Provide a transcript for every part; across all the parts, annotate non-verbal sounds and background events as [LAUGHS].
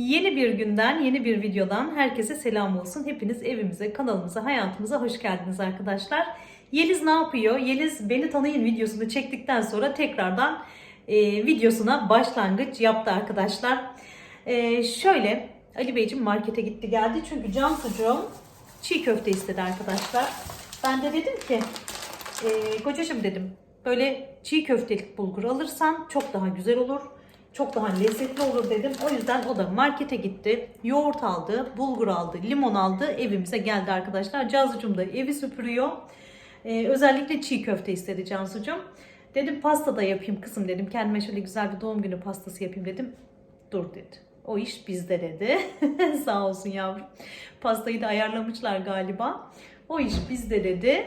Yeni bir günden, yeni bir videodan herkese selam olsun. Hepiniz evimize, kanalımıza, hayatımıza hoş geldiniz arkadaşlar. Yeliz ne yapıyor? Yeliz beni tanıyın videosunu çektikten sonra tekrardan e, videosuna başlangıç yaptı arkadaşlar. E, şöyle Ali Beyciğim markete gitti geldi çünkü Cansucuğum çiğ köfte istedi arkadaşlar. Ben de dedim ki e, kocacığım dedim böyle çiğ köftelik bulgur alırsan çok daha güzel olur. Çok daha lezzetli olur dedim. O yüzden o da markete gitti. Yoğurt aldı, bulgur aldı, limon aldı. Evimize geldi arkadaşlar. Cansucuğum da evi süpürüyor. Ee, özellikle çiğ köfte istedi Cansucuğum. Dedim pasta da yapayım kızım dedim. Kendime şöyle güzel bir doğum günü pastası yapayım dedim. Dur dedi. O iş bizde dedi. [LAUGHS] Sağ olsun yavrum. Pastayı da ayarlamışlar galiba. O iş bizde dedi.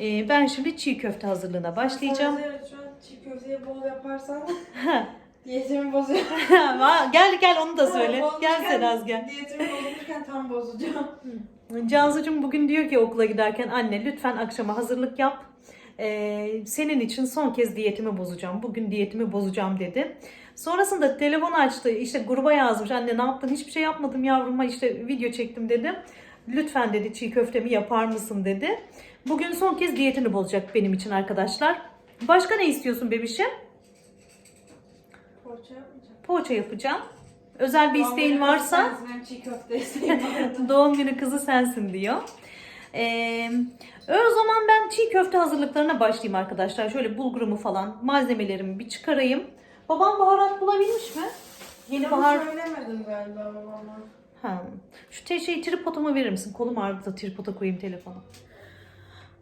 Ee, ben şimdi çiğ köfte hazırlığına başlayacağım. Sadece şu an çiğ köfteyi bol yaparsan [LAUGHS] diyetimi bozuyor. [LAUGHS] gel gel onu da söyle. Gel Senaz gel. Diyetimi bozulurken tam bozacağım. Cansucuğum bugün diyor ki okula giderken anne lütfen akşama hazırlık yap. Ee, senin için son kez diyetimi bozacağım. Bugün diyetimi bozacağım dedi. Sonrasında telefon açtı. işte gruba yazmış. Anne ne yaptın? Hiçbir şey yapmadım yavruma. işte video çektim dedim. Lütfen dedi çiğ köftemi yapar mısın dedi. Bugün son kez diyetini bozacak benim için arkadaşlar. Başka ne istiyorsun bebişim? Poğaça yapmayacağım. Poğaça yapacağım. Özel bir isteğin varsa çiğ köfte isteğim. [LAUGHS] Doğum günü kızı sensin diyor. Ee, o zaman ben çiğ köfte hazırlıklarına başlayayım arkadaşlar. Şöyle bulgurumu falan malzemelerimi bir çıkarayım. Babam baharat bulabilmiş mi? Yeni bahar. Ama söylemedim galiba babama. Ha. Şu şey tripoduma verir misin? Kolum ağrıdı da tripoda koyayım telefonu.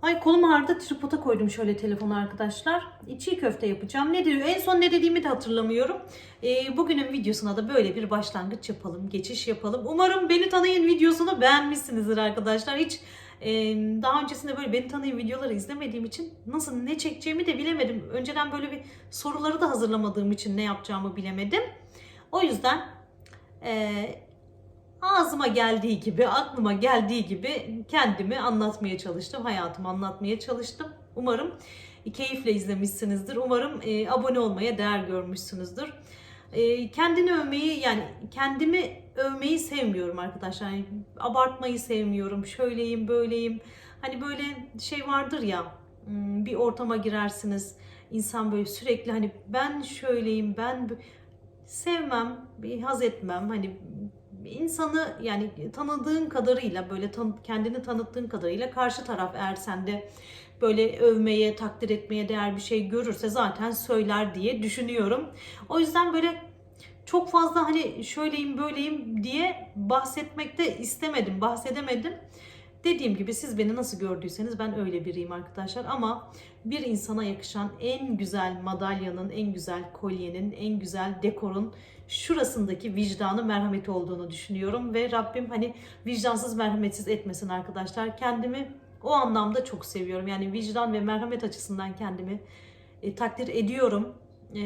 Ay kolum ağrıdı tripoda koydum şöyle telefonu arkadaşlar. E, Çiğ köfte yapacağım. Ne diyor? En son ne dediğimi de hatırlamıyorum. E, bugünün videosuna da böyle bir başlangıç yapalım. Geçiş yapalım. Umarım beni tanıyın videosunu beğenmişsinizdir arkadaşlar. Hiç e, daha öncesinde böyle beni tanıyın videoları izlemediğim için nasıl ne çekeceğimi de bilemedim. Önceden böyle bir soruları da hazırlamadığım için ne yapacağımı bilemedim. O yüzden e, ağzıma geldiği gibi, aklıma geldiği gibi kendimi anlatmaya çalıştım. Hayatımı anlatmaya çalıştım. Umarım keyifle izlemişsinizdir. Umarım e, abone olmaya değer görmüşsünüzdür. E, kendini övmeyi yani kendimi övmeyi sevmiyorum arkadaşlar. Yani abartmayı sevmiyorum. Şöyleyim, böyleyim. Hani böyle şey vardır ya hmm, bir ortama girersiniz. İnsan böyle sürekli hani ben şöyleyim, ben sevmem, haz etmem. Hani insanı yani tanıdığın kadarıyla böyle tan- kendini tanıttığın kadarıyla karşı taraf eğer sende böyle övmeye, takdir etmeye değer bir şey görürse zaten söyler diye düşünüyorum. O yüzden böyle çok fazla hani şöyleyim böyleyim diye bahsetmek de istemedim, bahsedemedim. Dediğim gibi siz beni nasıl gördüyseniz ben öyle biriyim arkadaşlar ama bir insana yakışan en güzel madalyanın, en güzel kolyenin, en güzel dekorun şurasındaki vicdanı merhameti olduğunu düşünüyorum ve Rabbim hani vicdansız merhametsiz etmesin arkadaşlar. Kendimi o anlamda çok seviyorum. Yani vicdan ve merhamet açısından kendimi e, takdir ediyorum. E,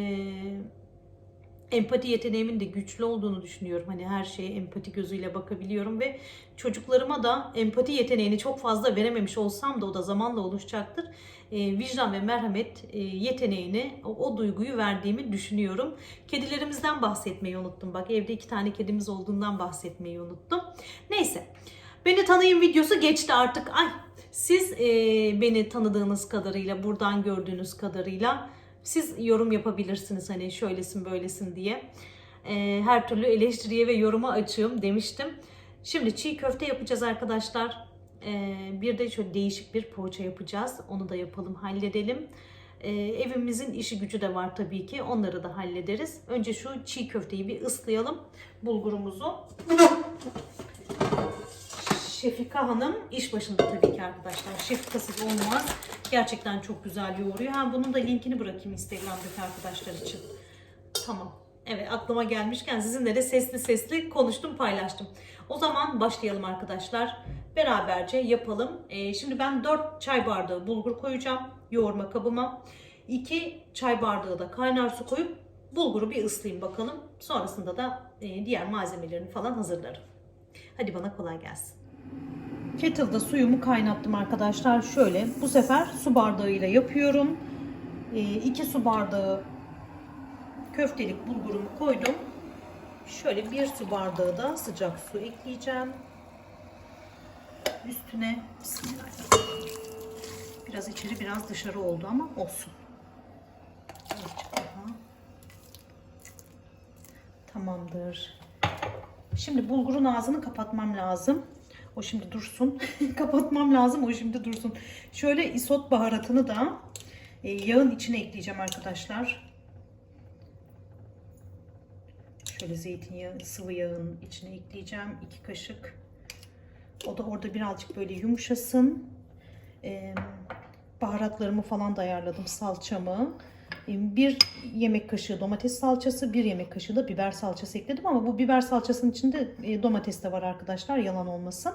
empati yeteneğimin de güçlü olduğunu düşünüyorum. Hani her şeye empati gözüyle bakabiliyorum ve çocuklarıma da empati yeteneğini çok fazla verememiş olsam da o da zamanla oluşacaktır. E, vicdan ve merhamet e, yeteneğini, o, o duyguyu verdiğimi düşünüyorum. Kedilerimizden bahsetmeyi unuttum. Bak evde iki tane kedimiz olduğundan bahsetmeyi unuttum. Neyse. Beni tanıyın videosu geçti artık. Ay siz e, beni tanıdığınız kadarıyla, buradan gördüğünüz kadarıyla siz yorum yapabilirsiniz hani şöylesin böylesin diye. E, her türlü eleştiriye ve yoruma açığım demiştim. Şimdi çiğ köfte yapacağız arkadaşlar. E, bir de şöyle değişik bir poğaça yapacağız. Onu da yapalım, halledelim. E, evimizin işi gücü de var tabii ki. Onları da hallederiz. Önce şu çiğ köfteyi bir ıslayalım. Bulgurumuzu. Şefika Hanım iş başında tabii ki arkadaşlar. Şefikasız olmaz. Gerçekten çok güzel yoğuruyor. Ha bunun da linkini bırakayım Instagram'daki arkadaşlar için. Tamam. Evet aklıma gelmişken sizinle de sesli sesli konuştum paylaştım. O zaman başlayalım arkadaşlar. Beraberce yapalım. Ee, şimdi ben 4 çay bardağı bulgur koyacağım yoğurma kabıma. 2 çay bardağı da kaynar su koyup bulguru bir ıslayayım bakalım. Sonrasında da e, diğer malzemelerini falan hazırlarım. Hadi bana kolay gelsin. Kettle'da suyumu kaynattım arkadaşlar. Şöyle bu sefer su bardağıyla yapıyorum. 2 su bardağı köftelik bulgurumu koydum. Şöyle bir su bardağı da sıcak su ekleyeceğim. Üstüne. Biraz içeri biraz dışarı oldu ama olsun. Tamamdır. Şimdi bulgurun ağzını kapatmam lazım. O şimdi dursun. [LAUGHS] Kapatmam lazım. O şimdi dursun. Şöyle isot baharatını da e, yağın içine ekleyeceğim arkadaşlar. Şöyle zeytinyağı, sıvı yağın içine ekleyeceğim. 2 kaşık. O da orada birazcık böyle yumuşasın. Ee, baharatlarımı falan da ayarladım. Salçamı. Bir yemek kaşığı domates salçası, bir yemek kaşığı da biber salçası ekledim. Ama bu biber salçasının içinde e, domates de var arkadaşlar. Yalan olmasın.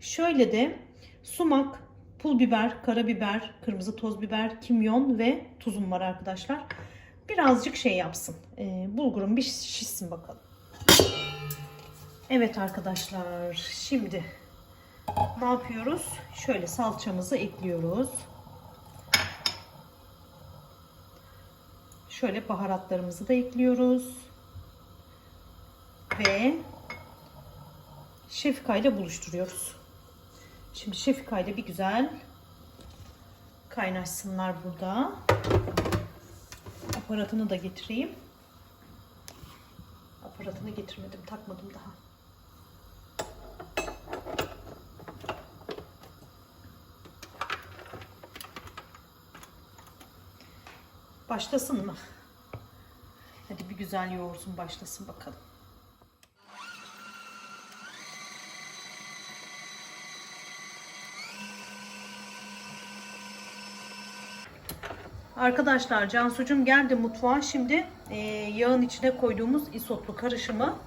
Şöyle de sumak, pul biber, karabiber, kırmızı toz biber, kimyon ve tuzum var arkadaşlar. Birazcık şey yapsın. E, bulgurum bir şişsin bakalım. Evet arkadaşlar. Şimdi ne yapıyoruz? Şöyle salçamızı ekliyoruz. Şöyle baharatlarımızı da ekliyoruz. Ve Şefika ile buluşturuyoruz. Şimdi Şefika ile bir güzel kaynaşsınlar burada. Aparatını da getireyim. Aparatını getirmedim, takmadım daha. Başlasın mı? Hadi bir güzel yoğursun başlasın bakalım. Arkadaşlar Cansucuğum geldi mutfağa. Şimdi e, yağın içine koyduğumuz isotlu karışımı.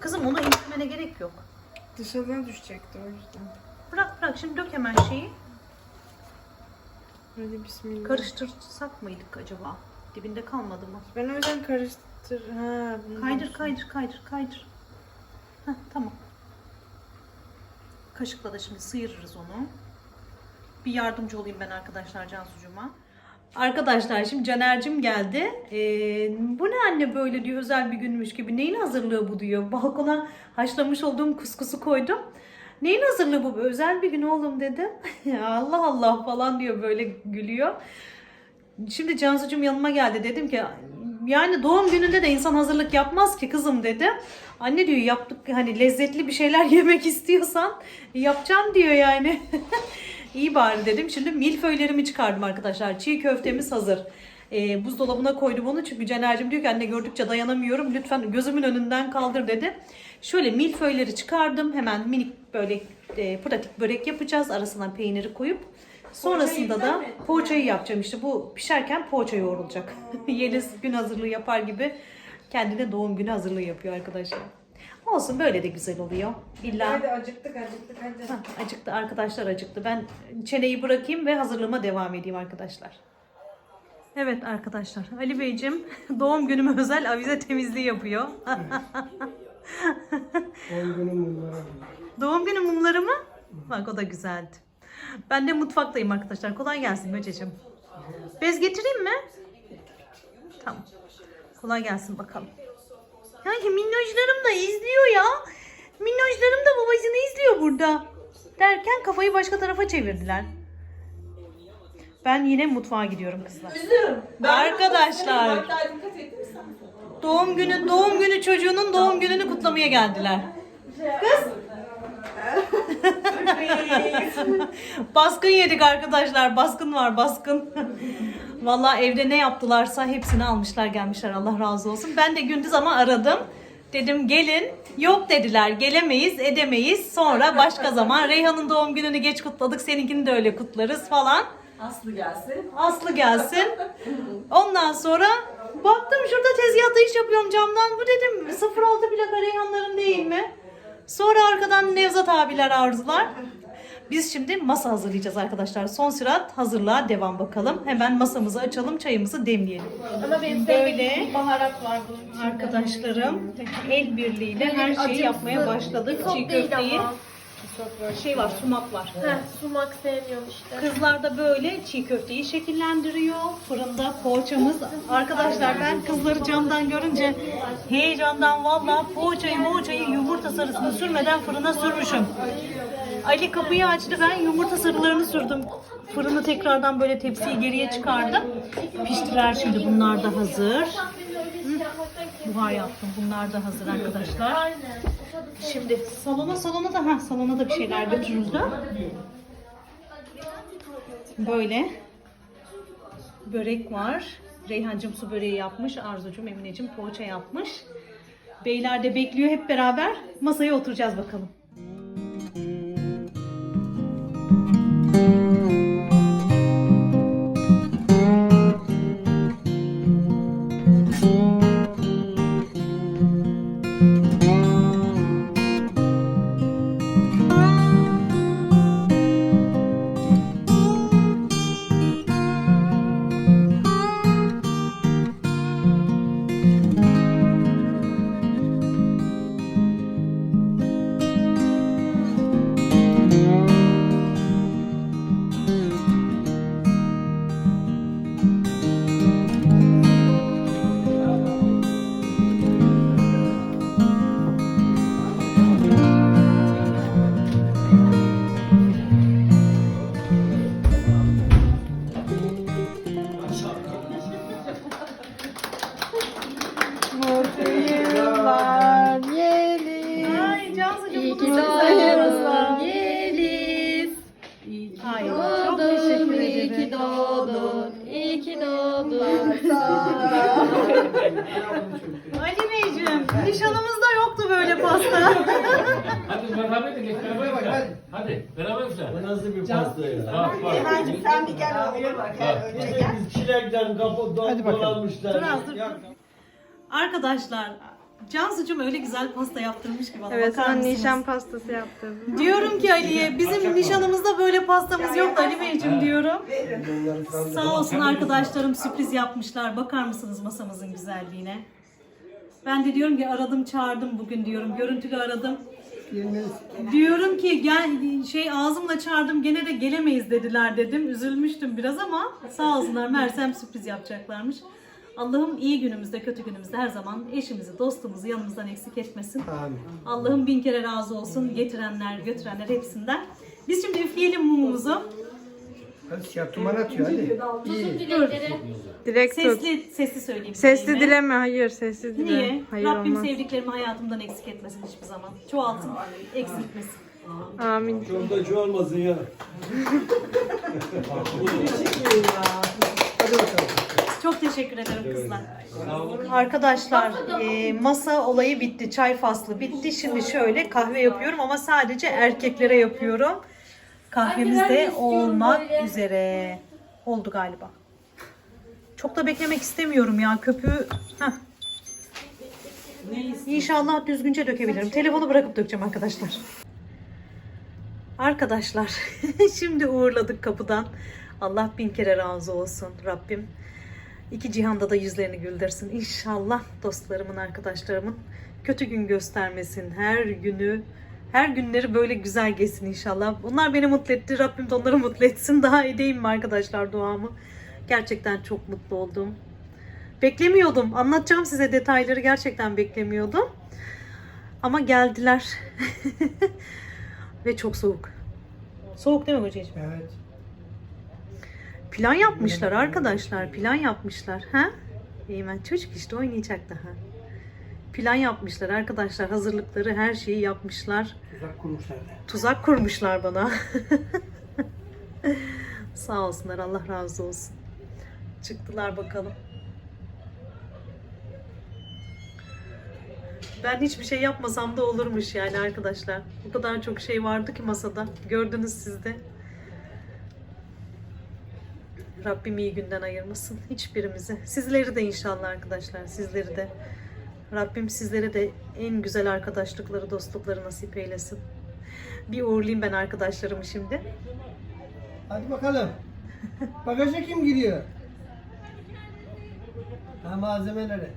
Kızım onu indirmene gerek yok. Dışarıdan düşecekti o yüzden. Bırak bırak şimdi dök hemen şeyi. Hadi bismillah. Karıştırsak mıydık acaba? Dibinde kalmadı mı? Ben o yüzden karıştır. Ha, bundan Kaydır kaydır kaydır kaydır. Heh, tamam. Kaşıkla da şimdi sıyırırız onu. Bir yardımcı olayım ben arkadaşlar Cansucuğuma. Arkadaşlar şimdi Caner'cim geldi. Ee, bu ne anne böyle diyor özel bir günmüş gibi. Neyin hazırlığı bu diyor. Balkona haşlamış olduğum kuskusu koydum. Neyin hazırlığı bu? Özel bir gün oğlum dedim. [LAUGHS] Allah Allah falan diyor böyle gülüyor. Şimdi Cansu'cum yanıma geldi. Dedim ki yani doğum gününde de insan hazırlık yapmaz ki kızım dedi. Anne diyor yaptık hani lezzetli bir şeyler [LAUGHS] yemek istiyorsan yapacağım diyor yani. [LAUGHS] İyi bari dedim. Şimdi milföylerimi çıkardım arkadaşlar. Çiğ köftemiz hazır. Ee, buzdolabına koydum onu çünkü Caner'cim diyor ki anne gördükçe dayanamıyorum. Lütfen gözümün önünden kaldır dedi. Şöyle milföyleri çıkardım. Hemen minik böyle e, pratik börek yapacağız. Arasına peyniri koyup. Sonrasında da poğaçayı yapacağım işte. Bu pişerken poğaça yoğrulacak. [LAUGHS] Yeliz gün hazırlığı yapar gibi kendine doğum günü hazırlığı yapıyor arkadaşlar. Olsun böyle de güzel oluyor. İlla Hadi acıktık acıktık hadi. Hah, acıktı arkadaşlar acıktı. Ben çeneyi bırakayım ve hazırlığıma devam edeyim arkadaşlar. Evet arkadaşlar Ali Beyciğim [LAUGHS] doğum günüme özel avize temizliği yapıyor. [LAUGHS] Doğum günü mumları. doğum günü mumları mı? Bak o da güzeldi. Ben de mutfaktayım arkadaşlar. Kolay gelsin Böceciğim. Bez getireyim mi? Tamam. Kolay gelsin bakalım. Ya minnoşlarım da izliyor ya. Minnoşlarım da babasını izliyor burada. Derken kafayı başka tarafa çevirdiler. Ben yine mutfağa gidiyorum kızlar. Arkadaşlar. Doğum günü doğum günü çocuğunun doğum gününü kutlamaya geldiler. Kız. [LAUGHS] baskın yedik arkadaşlar. Baskın var baskın. [LAUGHS] Vallahi evde ne yaptılarsa hepsini almışlar gelmişler. Allah razı olsun. Ben de gündüz ama aradım. Dedim gelin. Yok dediler. Gelemeyiz, edemeyiz. Sonra başka zaman Reyhan'ın doğum gününü geç kutladık. Seninkini de öyle kutlarız falan. Aslı gelsin. Aslı gelsin. [LAUGHS] Ondan sonra baktım şurada tezgahta iş yapıyorum camdan. Bu dedim 06 plaka Reyhanların değil mi? Sonra arkadan Nevzat abiler arzular. Biz şimdi masa hazırlayacağız arkadaşlar. Son sürat hazırlığa devam bakalım. Hemen masamızı açalım, çayımızı demleyelim. Ama benim Böyle baharat var bunun içinde. arkadaşlarım el birliğiyle her şeyi yapmaya başladık. Çiğ köfteyi. Şey var, sumak var. Heh, sumak sevmiyorum işte. Kızlar da böyle çiğ köfteyi şekillendiriyor. Fırında poğaçamız. Arkadaşlar ben kızları camdan görünce heyecandan valla poğaçayı poğaçayı yumurta sarısını sürmeden fırına sürmüşüm. Ali kapıyı açtı ben yumurta sarılarını sürdüm. Fırını tekrardan böyle tepsiyi geriye çıkardım. Piştiler şimdi bunlar da hazır. Buhar yaptım. Bunlar da hazır arkadaşlar. Şimdi salona salona da ha salona da bir şeyler götürüldü. Böyle börek var. Reyhancığım su böreği yapmış. Arzucum, Emineciğim poğaça yapmış. Beyler de bekliyor hep beraber. Masaya oturacağız bakalım. Do- dolanmışlar. Dur az dur. Arkadaşlar Cansu'cum öyle güzel pasta yaptırmış ki bana Evet bakar mısınız? nişan pastası yaptım. Diyorum ki Ali'ye bizim nişanımızda böyle pastamız yoktu Ali Beyciğim diyorum. Sağ olsun arkadaşlarım sürpriz yapmışlar. Bakar mısınız masamızın güzelliğine? Ben de diyorum ki aradım çağırdım bugün diyorum. Görüntülü aradım. Diyorum ki gel şey ağzımla çağırdım gene de gelemeyiz dediler dedim. Üzülmüştüm biraz ama sağ olsunlar Mersem sürpriz yapacaklarmış. Allah'ım iyi günümüzde kötü günümüzde her zaman eşimizi dostumuzu yanımızdan eksik etmesin. Allah'ım bin kere razı olsun getirenler götürenler hepsinden. Biz şimdi üfleyelim mumumuzu. Hadi ya tuman atıyor hadi. İyi. Direkt tut. Sesli sesli söyleyeyim. Sesli dileğimi. dileme hayır sesli dile. Niye? Hayır Rabbim olmaz. sevdiklerimi hayatımdan eksik etmesin hiçbir zaman. Çoğaltın, eksiltmesin. Amin. Çok da şu olmasın ya. Çok teşekkür ederim kızlar. Arkadaşlar e, masa olayı bitti. Çay faslı bitti. Şimdi şöyle kahve yapıyorum ama sadece erkeklere yapıyorum. Kahvemiz de olmak üzere. Oldu galiba. Çok da beklemek istemiyorum ya. Köpüğü... Heh. İnşallah düzgünce dökebilirim. Telefonu bırakıp dökeceğim arkadaşlar. Arkadaşlar [LAUGHS] şimdi uğurladık kapıdan. Allah bin kere razı olsun Rabbim. İki cihanda da yüzlerini güldürsün. İnşallah dostlarımın, arkadaşlarımın kötü gün göstermesin. Her günü, her günleri böyle güzel geçsin inşallah. Onlar beni mutlu etti. Rabbim de onları mutlu etsin. [LAUGHS] Daha edeyim mi arkadaşlar duamı? Gerçekten çok mutlu oldum. Beklemiyordum. Anlatacağım size detayları gerçekten beklemiyordum. Ama geldiler. [LAUGHS] Ve çok soğuk. Soğuk değil mi kocacığım? Evet. Plan yapmışlar arkadaşlar. Plan yapmışlar. Ha? Eymen çocuk işte oynayacak daha. Plan yapmışlar arkadaşlar. Hazırlıkları her şeyi yapmışlar. Tuzak kurmuşlar. Tuzak kurmuşlar bana. [LAUGHS] Sağ olsunlar. Allah razı olsun. Çıktılar bakalım. Ben hiçbir şey yapmasam da olurmuş yani arkadaşlar. Bu kadar çok şey vardı ki masada. Gördünüz siz de. Rabbim iyi günden ayırmasın hiçbirimizi. Sizleri de inşallah arkadaşlar. Sizleri de. Rabbim sizlere de en güzel arkadaşlıkları, dostlukları nasip eylesin. Bir uğurlayayım ben arkadaşlarımı şimdi. Hadi bakalım. Bagaja kim giriyor? Ha malzemeleri.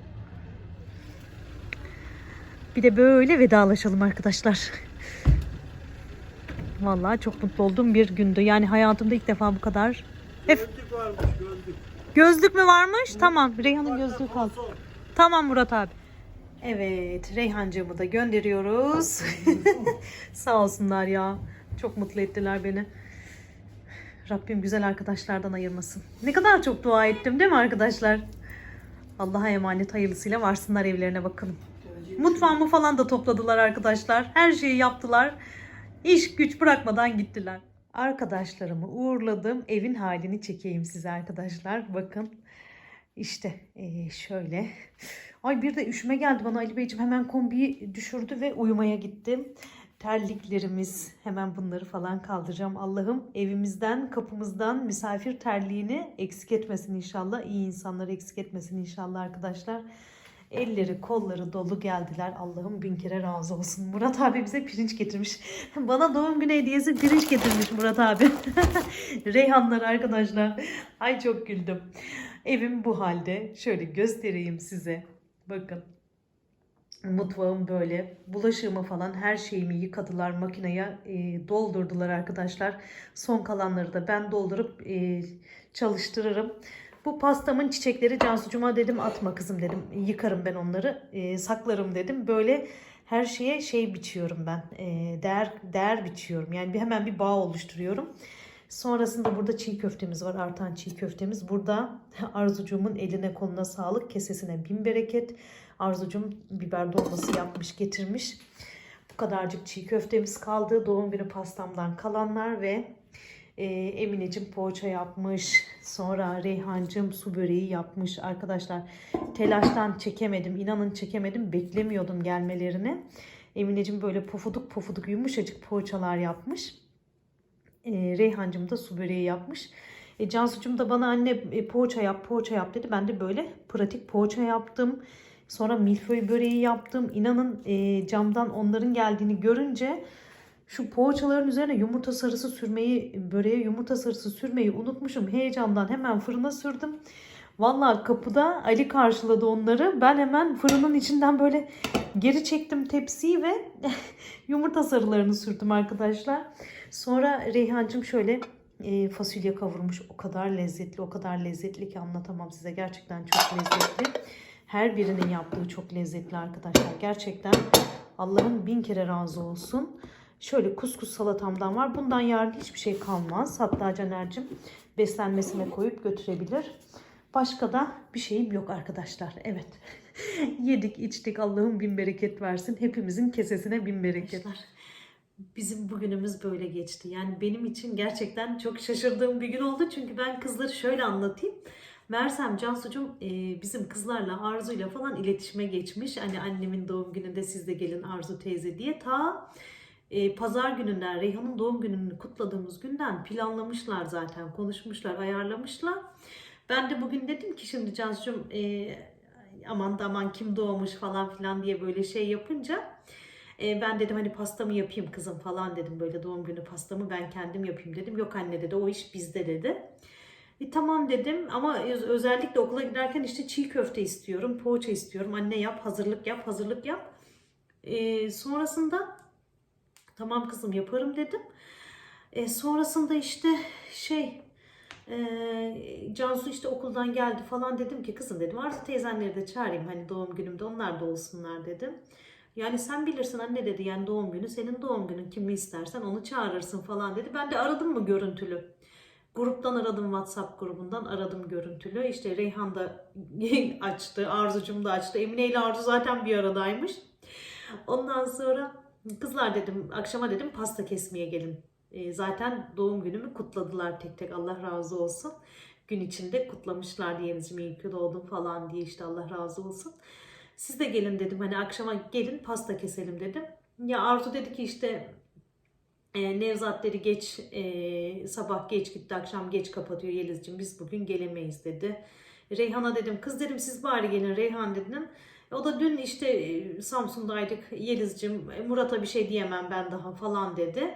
Bir de böyle vedalaşalım arkadaşlar. Vallahi çok mutlu olduğum bir gündü. Yani hayatımda ilk defa bu kadar. Ef- Gözlük varmış gözlük. Gözlük mü varmış? Tamam. Reyhan'ın gözlüğü kaldı. Tamam Murat abi. Evet, Reyhancığımı da gönderiyoruz. [LAUGHS] Sağ olsunlar ya. Çok mutlu ettiler beni. Rabbim güzel arkadaşlardan ayırmasın. Ne kadar çok dua ettim değil mi arkadaşlar? Allah'a emanet hayırlısıyla varsınlar evlerine bakalım. Mutfağımı falan da topladılar arkadaşlar. Her şeyi yaptılar. İş güç bırakmadan gittiler. Arkadaşlarımı uğurladım. Evin halini çekeyim size arkadaşlar. Bakın. İşte eee, şöyle. Ay bir de üşüme geldi bana Ali Beyciğim. Hemen kombiyi düşürdü ve uyumaya gittim. Terliklerimiz hemen bunları falan kaldıracağım. Allah'ım evimizden kapımızdan misafir terliğini eksik etmesin inşallah. İyi insanları eksik etmesin inşallah arkadaşlar. Elleri kolları dolu geldiler. Allah'ım bin kere razı olsun. Murat abi bize pirinç getirmiş. [LAUGHS] Bana doğum günü hediyesi pirinç getirmiş Murat abi. [LAUGHS] Reyhanlar arkadaşlar. Ay çok güldüm. Evim bu halde. Şöyle göstereyim size. Bakın. Mutfağım böyle. Bulaşığımı falan her şeyimi yıkadılar makineye e, doldurdular arkadaşlar. Son kalanları da ben doldurup e, çalıştırırım. Bu pastamın çiçekleri Cansucuma dedim atma kızım dedim. Yıkarım ben onları. e, saklarım dedim. Böyle her şeye şey biçiyorum ben. e, değer değer biçiyorum. Yani bir hemen bir bağ oluşturuyorum. Sonrasında burada çiğ köftemiz var. Artan çiğ köftemiz. Burada [LAUGHS] Arzucuğumun eline koluna sağlık. Kesesine bin bereket. Arzucum biber dolması yapmış getirmiş. Bu kadarcık çiğ köftemiz kaldı. Doğum günü pastamdan kalanlar ve e, Emineciğim poğaça yapmış. Sonra Reyhancığım su böreği yapmış. Arkadaşlar telaştan çekemedim. İnanın çekemedim. Beklemiyordum gelmelerini. Emineciğim böyle pofuduk pofuduk yumuşacık poğaçalar yapmış. E, Reyhancığım da su böreği yapmış. E, Cansu'cum da bana anne e, poğaça yap poğaça yap dedi. Ben de böyle pratik poğaça yaptım. Sonra milföy böreği yaptım. İnanın e, camdan onların geldiğini görünce şu poğaçaların üzerine yumurta sarısı sürmeyi, böreğe yumurta sarısı sürmeyi unutmuşum. Heyecandan hemen fırına sürdüm. Vallahi kapıda Ali karşıladı onları. Ben hemen fırının içinden böyle geri çektim tepsiyi ve [LAUGHS] yumurta sarılarını sürdüm arkadaşlar. Sonra Reyhancığım şöyle e, fasulye kavurmuş. O kadar lezzetli, o kadar lezzetli ki anlatamam size. Gerçekten çok lezzetli. Her birinin yaptığı çok lezzetli arkadaşlar. Gerçekten Allah'ın bin kere razı olsun. Şöyle kuskus salatamdan var. Bundan yarın hiçbir şey kalmaz. Hatta Caner'cim beslenmesine koyup götürebilir. Başka da bir şeyim yok arkadaşlar. Evet. [LAUGHS] Yedik içtik Allah'ın bin bereket versin. Hepimizin kesesine bin bereket. Bizim bugünümüz böyle geçti. Yani benim için gerçekten çok şaşırdığım bir gün oldu. Çünkü ben kızları şöyle anlatayım. Mersem Cansu'cum e, bizim kızlarla Arzu'yla falan iletişime geçmiş. Hani annemin doğum gününde siz de gelin Arzu teyze diye. Ta e, pazar gününden Reyhan'ın doğum gününü kutladığımız günden planlamışlar zaten. Konuşmuşlar, ayarlamışlar. Ben de bugün dedim ki şimdi Cansu'cum e, aman da aman kim doğmuş falan filan diye böyle şey yapınca e, ben dedim hani pastamı yapayım kızım falan dedim böyle doğum günü pastamı ben kendim yapayım dedim. Yok anne dedi o iş bizde dedi. E, tamam dedim ama öz- özellikle okula giderken işte çiğ köfte istiyorum, poğaça istiyorum. Anne yap, hazırlık yap, hazırlık yap. E, sonrasında tamam kızım yaparım dedim. E, sonrasında işte şey e, Cansu işte okuldan geldi falan dedim ki kızım dedim Arzu teyzenleri de çağırayım hani doğum günümde onlar da olsunlar dedim. Yani sen bilirsin anne dedi yani doğum günü senin doğum günün kimi istersen onu çağırırsın falan dedi. Ben de aradım mı görüntülü. Gruptan aradım WhatsApp grubundan aradım görüntülü. İşte Reyhan da [LAUGHS] açtı, Arzucum da açtı. Emine ile Arzu zaten bir aradaymış. Ondan sonra kızlar dedim akşama dedim pasta kesmeye gelin. E, zaten doğum günümü kutladılar tek tek Allah razı olsun. Gün içinde kutlamışlar Denizciğim iyi ki doğdun falan diye işte Allah razı olsun. Siz de gelin dedim hani akşama gelin pasta keselim dedim. Ya Arzu dedi ki işte e, Nevzat dedi geç e, sabah geç gitti akşam geç kapatıyor Yeliz'cim biz bugün gelemeyiz dedi. Reyhan'a dedim kız dedim siz bari gelin Reyhan dedim. O da dün işte e, Samsun'daydık Yeliz'cim e, Murat'a bir şey diyemem ben daha falan dedi.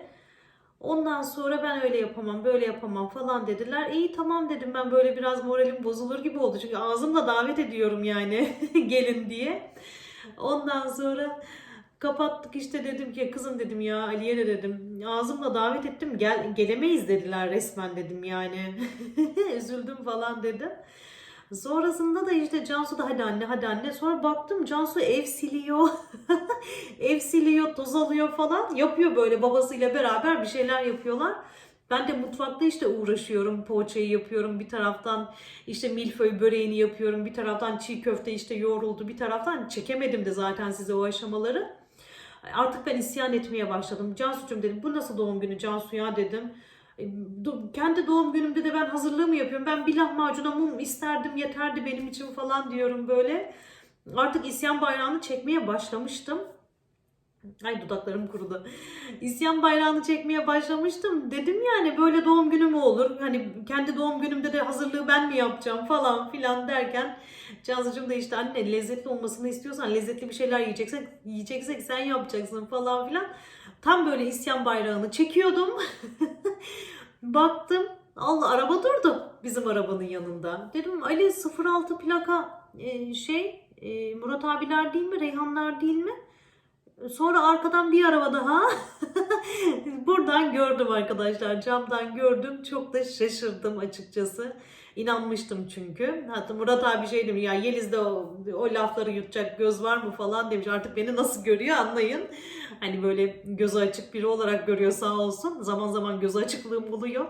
Ondan sonra ben öyle yapamam böyle yapamam falan dediler. İyi tamam dedim ben böyle biraz moralim bozulur gibi oldu. Çünkü ağzımla davet ediyorum yani [LAUGHS] gelin diye. Ondan sonra Kapattık işte dedim ki kızım dedim ya Aliye de dedim ağzımla davet ettim gel gelemeyiz dediler resmen dedim yani [LAUGHS] üzüldüm falan dedim. Sonrasında da işte Cansu da hadi anne hadi anne sonra baktım Cansu ev siliyor [LAUGHS] ev siliyor toz alıyor falan yapıyor böyle babasıyla beraber bir şeyler yapıyorlar. Ben de mutfakta işte uğraşıyorum. Poğaçayı yapıyorum. Bir taraftan işte milföy böreğini yapıyorum. Bir taraftan çiğ köfte işte yoğruldu. Bir taraftan çekemedim de zaten size o aşamaları. Artık ben isyan etmeye başladım. Cansu'cum dedim bu nasıl doğum günü Cansu ya dedim. E, Kendi doğum günümde de ben hazırlığımı yapıyorum. Ben bir lahmacuna mum isterdim yeterdi benim için falan diyorum böyle. Artık isyan bayrağını çekmeye başlamıştım. Ay dudaklarım kurudu. İsyan bayrağını çekmeye başlamıştım. Dedim yani böyle doğum günü mü olur? Hani kendi doğum günümde de hazırlığı ben mi yapacağım falan filan derken Cansu'cum da işte anne lezzetli olmasını istiyorsan lezzetli bir şeyler yiyeceksek, yiyeceksek sen yapacaksın falan filan. Tam böyle isyan bayrağını çekiyordum. [LAUGHS] Baktım Allah araba durdu bizim arabanın yanında. Dedim Ali 06 plaka e, şey e, Murat abiler değil mi Reyhanlar değil mi? Sonra arkadan bir araba daha. [LAUGHS] Buradan gördüm arkadaşlar. Camdan gördüm. Çok da şaşırdım açıkçası. İnanmıştım çünkü. Hatta Murat abi şey demiş ya Yeliz'de o, o lafları yutacak göz var mı falan demiş. Artık beni nasıl görüyor anlayın. Hani böyle gözü açık biri olarak görüyor sağ olsun. Zaman zaman gözü açıklığım buluyor.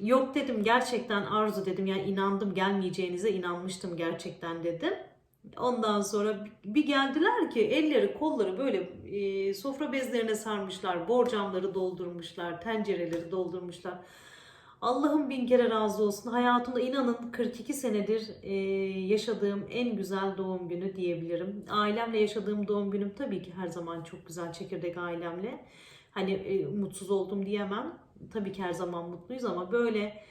Yok dedim gerçekten arzu dedim yani inandım gelmeyeceğinize inanmıştım gerçekten dedim. Ondan sonra bir geldiler ki elleri kolları böyle e, sofra bezlerine sarmışlar, borcamları doldurmuşlar, tencereleri doldurmuşlar. Allah'ım bin kere razı olsun. Hayatımda inanın 42 senedir e, yaşadığım en güzel doğum günü diyebilirim. Ailemle yaşadığım doğum günüm tabii ki her zaman çok güzel çekirdek ailemle. Hani e, mutsuz oldum diyemem. Tabii ki her zaman mutluyuz ama böyle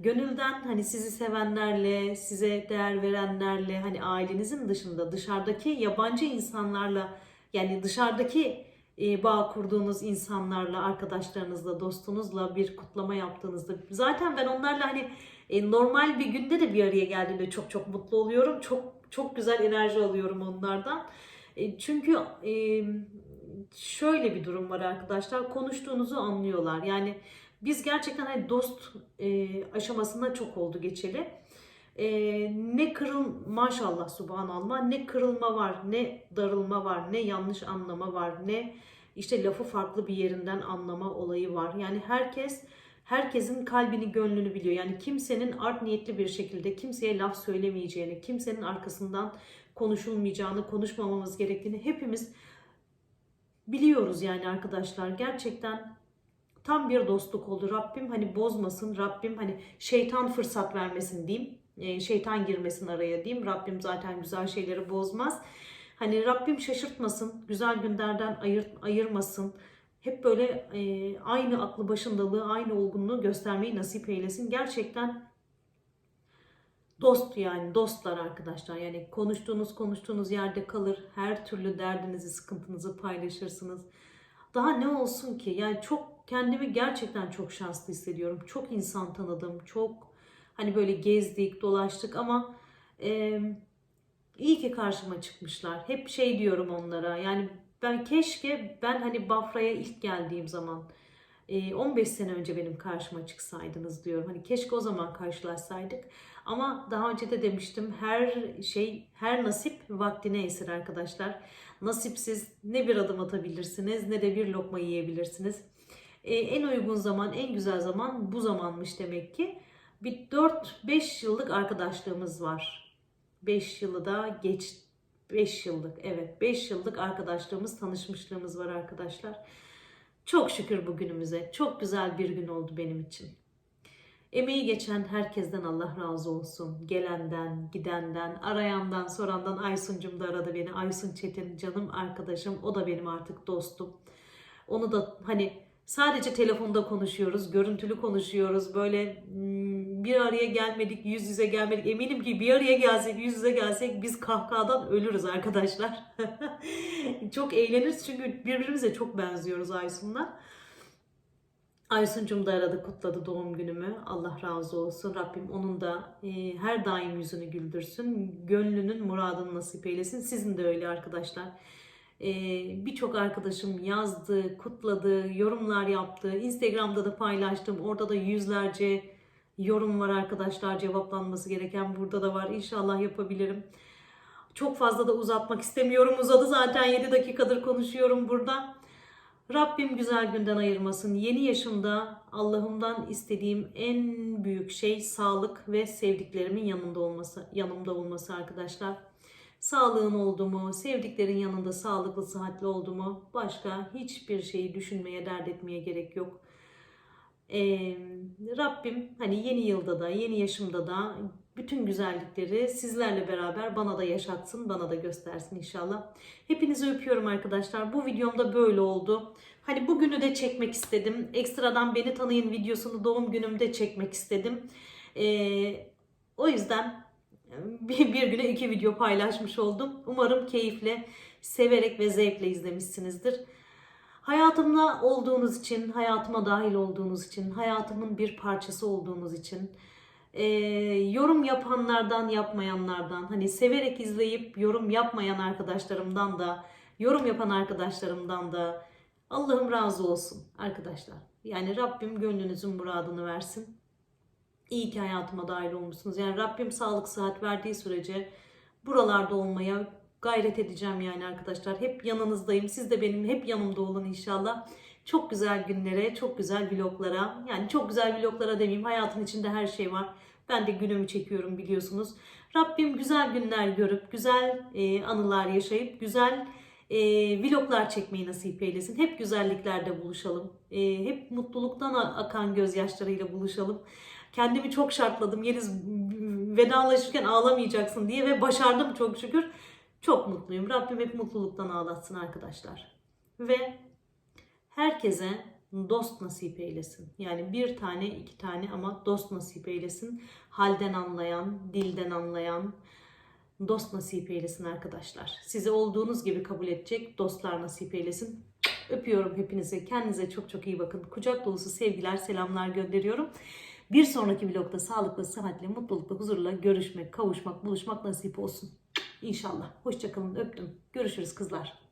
gönülden hani sizi sevenlerle, size değer verenlerle, hani ailenizin dışında dışarıdaki yabancı insanlarla yani dışarıdaki bağ kurduğunuz insanlarla, arkadaşlarınızla, dostunuzla bir kutlama yaptığınızda zaten ben onlarla hani e, normal bir günde de bir araya geldiğimde çok çok mutlu oluyorum. Çok çok güzel enerji alıyorum onlardan. E, çünkü e, şöyle bir durum var arkadaşlar. Konuştuğunuzu anlıyorlar. Yani biz gerçekten hani dost e, aşamasında çok oldu geçeli. E, ne kırıl maşallah subhanallah ne kırılma var, ne darılma var, ne yanlış anlama var, ne işte lafı farklı bir yerinden anlama olayı var. Yani herkes herkesin kalbini, gönlünü biliyor. Yani kimsenin art niyetli bir şekilde kimseye laf söylemeyeceğini, kimsenin arkasından konuşulmayacağını, konuşmamamız gerektiğini hepimiz biliyoruz yani arkadaşlar. Gerçekten tam bir dostluk oldu. Rabbim hani bozmasın. Rabbim hani şeytan fırsat vermesin diyeyim. E, şeytan girmesin araya diyeyim. Rabbim zaten güzel şeyleri bozmaz. Hani Rabbim şaşırtmasın. Güzel günlerden ayır, ayırmasın. Hep böyle e, aynı aklı başındalığı, aynı olgunluğu göstermeyi nasip eylesin. Gerçekten dost yani dostlar arkadaşlar. Yani konuştuğunuz konuştuğunuz yerde kalır. Her türlü derdinizi, sıkıntınızı paylaşırsınız. Daha ne olsun ki? Yani çok kendimi gerçekten çok şanslı hissediyorum. Çok insan tanıdım. Çok hani böyle gezdik, dolaştık ama e, iyi ki karşıma çıkmışlar. Hep şey diyorum onlara. Yani ben keşke ben hani Bafra'ya ilk geldiğim zaman e, 15 sene önce benim karşıma çıksaydınız diyorum. Hani keşke o zaman karşılaşsaydık. Ama daha önce de demiştim her şey, her nasip vaktine esir arkadaşlar. Nasipsiz ne bir adım atabilirsiniz ne de bir lokma yiyebilirsiniz. En uygun zaman, en güzel zaman bu zamanmış demek ki. Bir 4-5 yıllık arkadaşlığımız var. 5 yılı da geç 5 yıllık evet 5 yıllık arkadaşlığımız, tanışmışlığımız var arkadaşlar. Çok şükür bugünümüze. Çok güzel bir gün oldu benim için. Emeği geçen herkesten Allah razı olsun. Gelenden, gidenden, arayandan, sorandan Aysun'cum da aradı beni. Aysun Çetin canım arkadaşım. O da benim artık dostum. Onu da hani sadece telefonda konuşuyoruz, görüntülü konuşuyoruz. Böyle hmm, bir araya gelmedik, yüz yüze gelmedik. Eminim ki bir araya gelsek, yüz yüze gelsek biz kahkahadan ölürüz arkadaşlar. [LAUGHS] çok eğleniriz çünkü birbirimize çok benziyoruz Aysun'la. Aysun'cum da aradı kutladı doğum günümü. Allah razı olsun. Rabbim onun da e, her daim yüzünü güldürsün. Gönlünün muradını nasip eylesin. Sizin de öyle arkadaşlar. Ee, Birçok arkadaşım yazdı, kutladı, yorumlar yaptı. Instagram'da da paylaştım. Orada da yüzlerce yorum var arkadaşlar cevaplanması gereken. Burada da var. İnşallah yapabilirim. Çok fazla da uzatmak istemiyorum. Uzadı zaten 7 dakikadır konuşuyorum burada. Rabbim güzel günden ayırmasın. Yeni yaşımda Allah'ımdan istediğim en büyük şey sağlık ve sevdiklerimin yanında olması, yanımda olması arkadaşlar. Sağlığın oldu mu, sevdiklerin yanında sağlıklı, sıhhatli oldu mu başka hiçbir şeyi düşünmeye, dert etmeye gerek yok. Ee, Rabbim hani yeni yılda da, yeni yaşımda da bütün güzellikleri sizlerle beraber bana da yaşatsın, bana da göstersin inşallah. Hepinizi öpüyorum arkadaşlar. Bu videomda böyle oldu. Hani bugünü de çekmek istedim. Ekstradan beni tanıyın videosunu doğum günümde çekmek istedim. Ee, o yüzden bir, bir güne iki video paylaşmış oldum. Umarım keyifle, severek ve zevkle izlemişsinizdir. Hayatımda olduğunuz için, hayatıma dahil olduğunuz için, hayatımın bir parçası olduğunuz için, e, yorum yapanlardan, yapmayanlardan, hani severek izleyip yorum yapmayan arkadaşlarımdan da, yorum yapan arkadaşlarımdan da Allah'ım razı olsun arkadaşlar. Yani Rabbim gönlünüzün muradını versin. İyi ki hayatıma dahil olmuşsunuz. Yani Rabbim sağlık sıhhat verdiği sürece buralarda olmaya gayret edeceğim yani arkadaşlar. Hep yanınızdayım. Siz de benim hep yanımda olun inşallah. Çok güzel günlere, çok güzel vloglara. Yani çok güzel vloglara demeyeyim. Hayatın içinde her şey var. Ben de günümü çekiyorum biliyorsunuz. Rabbim güzel günler görüp, güzel e, anılar yaşayıp, güzel e, vloglar çekmeyi nasip eylesin. Hep güzelliklerde buluşalım. E, hep mutluluktan akan gözyaşlarıyla buluşalım. Kendimi çok şartladım. Yeliz vedalaşırken ağlamayacaksın diye ve başardım çok şükür. Çok mutluyum. Rabbim hep mutluluktan ağlatsın arkadaşlar. Ve herkese dost nasip eylesin. Yani bir tane, iki tane ama dost nasip eylesin. Halden anlayan, dilden anlayan dost nasip eylesin arkadaşlar. Sizi olduğunuz gibi kabul edecek dostlar nasip eylesin. Öpüyorum hepinizi. Kendinize çok çok iyi bakın. Kucak dolusu sevgiler, selamlar gönderiyorum. Bir sonraki vlogda sağlıklı, sıhhatle, mutlulukla, huzurla görüşmek, kavuşmak, buluşmak nasip olsun. İnşallah. Hoşçakalın. Öptüm. Görüşürüz kızlar.